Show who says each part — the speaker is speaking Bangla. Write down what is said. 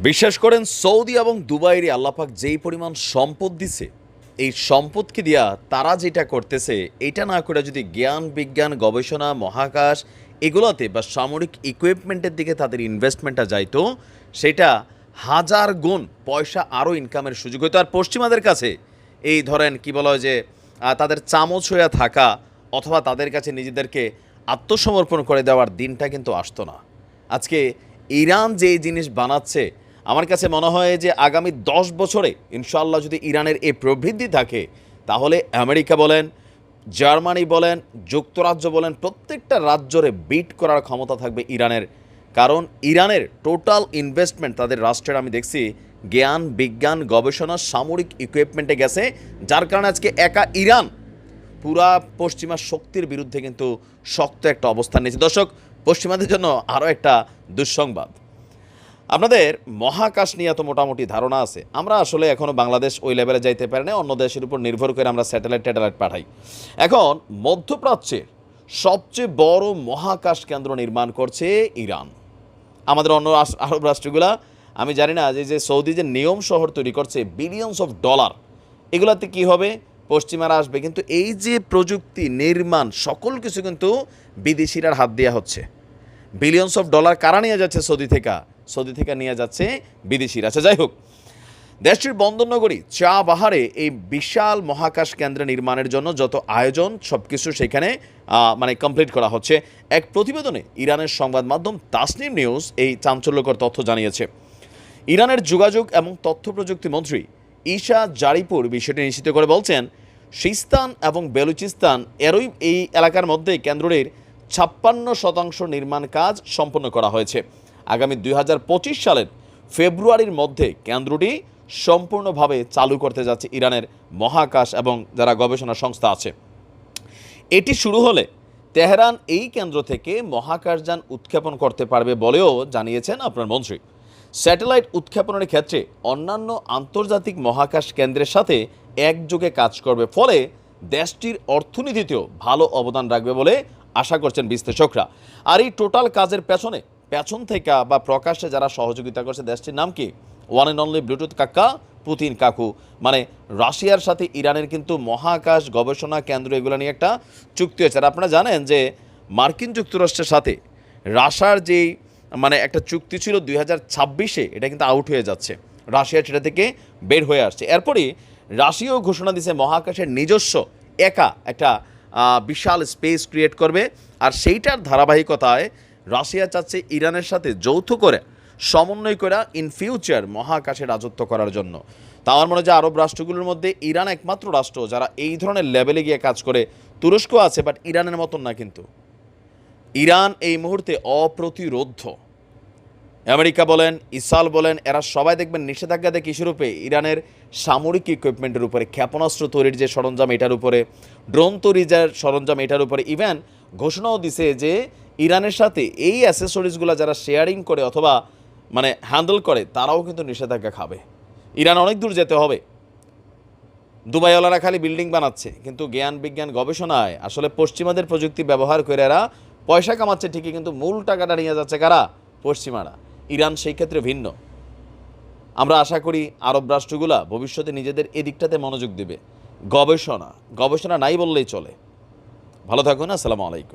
Speaker 1: বিশ্বাস করেন সৌদি এবং দুবাইরে আল্লাপাক যেই পরিমাণ সম্পদ দিছে, এই সম্পদকে দিয়া তারা যেটা করতেছে, এটা না করে যদি জ্ঞান, বিজ্ঞান, গবেষণা, মহাকাশ এগুলোতে বা সামরিক ইকুইপমেন্টের দিকে তাদের ইনভেস্টমেন্টটা যাইতো, সেটা হাজার গুণ পয়সা আরও ইনকামের সুযোগ হতো আর পশ্চিমাদের কাছে এই ধরেন কি বলা হয় যে তাদের চামচ হয়ে থাকা অথবা তাদের কাছে নিজেদেরকে আত্মসমর্পণ করে দেওয়ার দিনটা কিন্তু আসতো না। আজকে ইরান যে জিনিস বানাচ্ছে আমার কাছে মনে হয় যে আগামী দশ বছরে ইনশাআল্লাহ যদি ইরানের এই প্রবৃদ্ধি থাকে, তাহলে আমেরিকা বলেন, জার্মানি বলেন, যুক্তরাজ্য বলেন, প্রত্যেকটা রাজ্যরে বিট করার ক্ষমতা থাকবে ইরানের। কারণ ইরানের টোটাল ইনভেস্টমেন্ট তাদের রাষ্ট্রের, আমি দেখছি, জ্ঞান, বিজ্ঞান, গবেষণা, সামরিক ইকুইপমেন্টে গেছে, যার কারণে আজকে একা ইরান পুরা পশ্চিমা শক্তির বিরুদ্ধে কিন্তু শক্ত একটা অবস্থান নিয়েছে। দর্শক, পশ্চিমাদের জন্য আরও একটা দুঃসংবাদ। আপনাদের মহাকাশ নিয়ে তো মোটামুটি ধারণা আছে। আমরা আসলে এখনও বাংলাদেশ ওই লেভেলে যাইতে পারি না অন্য দেশের উপর নির্ভর করে আমরা স্যাটেলাইট ট্যাটেলাইট পাঠাই। এখন মধ্যপ্রাচ্যের সবচেয়ে বড় মহাকাশ কেন্দ্র নির্মাণ করছে ইরান। আমাদের অন্য আরব রাষ্ট্রগুলা, আমি জানি না যে যে সৌদি যে নিয়ম শহর তৈরি করছে বিলিয়নস অফ ডলার এগুলাতে কি হবে? পশ্চিমারা আসবে। কিন্তু এই যে প্রযুক্তি নির্মাণ, সকল কিছু কিন্তু বিদেশিরার হাত দেওয়া হচ্ছে। বিলিয়নস অফ ডলার কারা নিয়ে যাচ্ছে সৌদি থেকে? সৌদি থেকে নিয়ে যাচ্ছে বিদেশিরা। আচ্ছা যাই হোক, দেশটির বন্দরনগরী, চা বাহারে এই বিশাল মহাকাশ কেন্দ্র নির্মাণের জন্য যত আয়োজন সব কিছু সেখানে মানে কমপ্লিট করা হচ্ছে। এক প্রতিবেদনে ইরানের সংবাদ মাধ্যম তাসনিম নিউজ এই চাঞ্চল্যকর তথ্য জানিয়েছে। ইরানের যোগাযোগ এবং তথ্য প্রযুক্তি মন্ত্রী ঈশা জারিপুর বিষয়টি নিশ্চিত করে বলছেন, সিস্তান এবং বেলুচিস্তান এরই এই এলাকার মধ্যে কেন্দ্রটির ছাপ্পান্ন শতাংশ নির্মাণ কাজ সম্পন্ন করা হয়েছে। আগামী দুই হাজার পঁচিশ সালের ফেব্রুয়ারির মধ্যে কেন্দ্রটি সম্পূর্ণভাবে চালু করতে যাচ্ছে ইরানের মহাকাশ এবং যারা গবেষণা সংস্থা আছে। এটি শুরু হলে তেহরান এই কেন্দ্র থেকে মহাকাশযান উৎক্ষেপণ করতে পারবে বলেও জানিয়েছেন আপনার মন্ত্রী। স্যাটেলাইট উৎক্ষেপণের ক্ষেত্রে অন্যান্য আন্তর্জাতিক মহাকাশ কেন্দ্রের সাথে একযোগে কাজ করবে, ফলে দেশটির অর্থনীতিতেও ভালো অবদান রাখবে বলে আশা করছেন বিশ্লেষকরা। আর এই টোটাল কাজের পেছনে পেছন থেকে বা প্রকাশ্যে যারা সহযোগিতা করছে দেশটির নাম কি? ওয়ান অ্যান্ড অনলি ব্লুটুথ কাকা, পুতিন কাকু। মানে রাশিয়ার সাথে ইরানের কিন্তু মহাকাশ গবেষণা কেন্দ্র এগুলো নিয়ে একটা চুক্তি হয়েছে। আর আপনারা জানেন যে মার্কিন যুক্তরাষ্ট্রের সাথে রাশার যেই মানে একটা চুক্তি ছিল দুই হাজার ছাব্বিশে, এটা কিন্তু আউট হয়ে যাচ্ছে। রাশিয়া সেটা থেকে বের হয়ে আসছে। এরপরই রাশিয়াও ঘোষণা দিয়েছে মহাকাশের নিজস্ব একা একটা বিশাল স্পেস ক্রিয়েট করবে। আর সেইটার ধারাবাহিকতায় রাশিয়া চাচ্ছে ইরানের সাথে যৌথ করে সমন্বয় করা ইন ফিউচার মহাকাশে রাজত্ব করার জন্য। তা আমার মনে হয় আরব রাষ্ট্রগুলোর মধ্যে ইরান একমাত্র রাষ্ট্র যারা এই ধরনের লেভেলে গিয়ে কাজ করে। তুরস্ক আছে বাট ইরানের মতন না কিন্তু। ইরান এই মুহূর্তে অপ্রতিরোধ্য। আমেরিকা বলেন, ইসরায়েল বলেন, এরা সবাই দেখবেন নিষেধাজ্ঞা দেয় কিসের ইরানের সামরিক ইকুইপমেন্টের উপরে, ক্ষেপণাস্ত্র তৈরির যে সরঞ্জাম এটার উপরে ড্রোন তৈরির যে সরঞ্জাম এটার উপরে। ইভেন ঘোষণাও দিছে যে ইরানের সাথে এই অ্যাসেসরিজগুলো যারা শেয়ারিং করে অথবা মানে হ্যান্ডেল করে, তারাও কিন্তু নিষেধাজ্ঞা খাবে। ইরান অনেক দূর যেতে হবে। দুবাইওয়ালারা খালি বিল্ডিং বানাচ্ছে, কিন্তু জ্ঞান বিজ্ঞান গবেষণায় আসলে পশ্চিমাদের প্রযুক্তি ব্যবহার করে এরা পয়সা কামাচ্ছে ঠিকই, কিন্তু মূল টাকাটা নিয়ে যাচ্ছে কারা? পশ্চিমারা। ইরান সেই ক্ষেত্রে ভিন্ন। আমরা আশা করি আরব রাষ্ট্রগুলা ভবিষ্যতে নিজেদের এদিকটাতে মনোযোগ দেবে। গবেষণা। গবেষণা নাই বললেই চলে। ভালো থাকুন, আসসালামু আলাইকুম।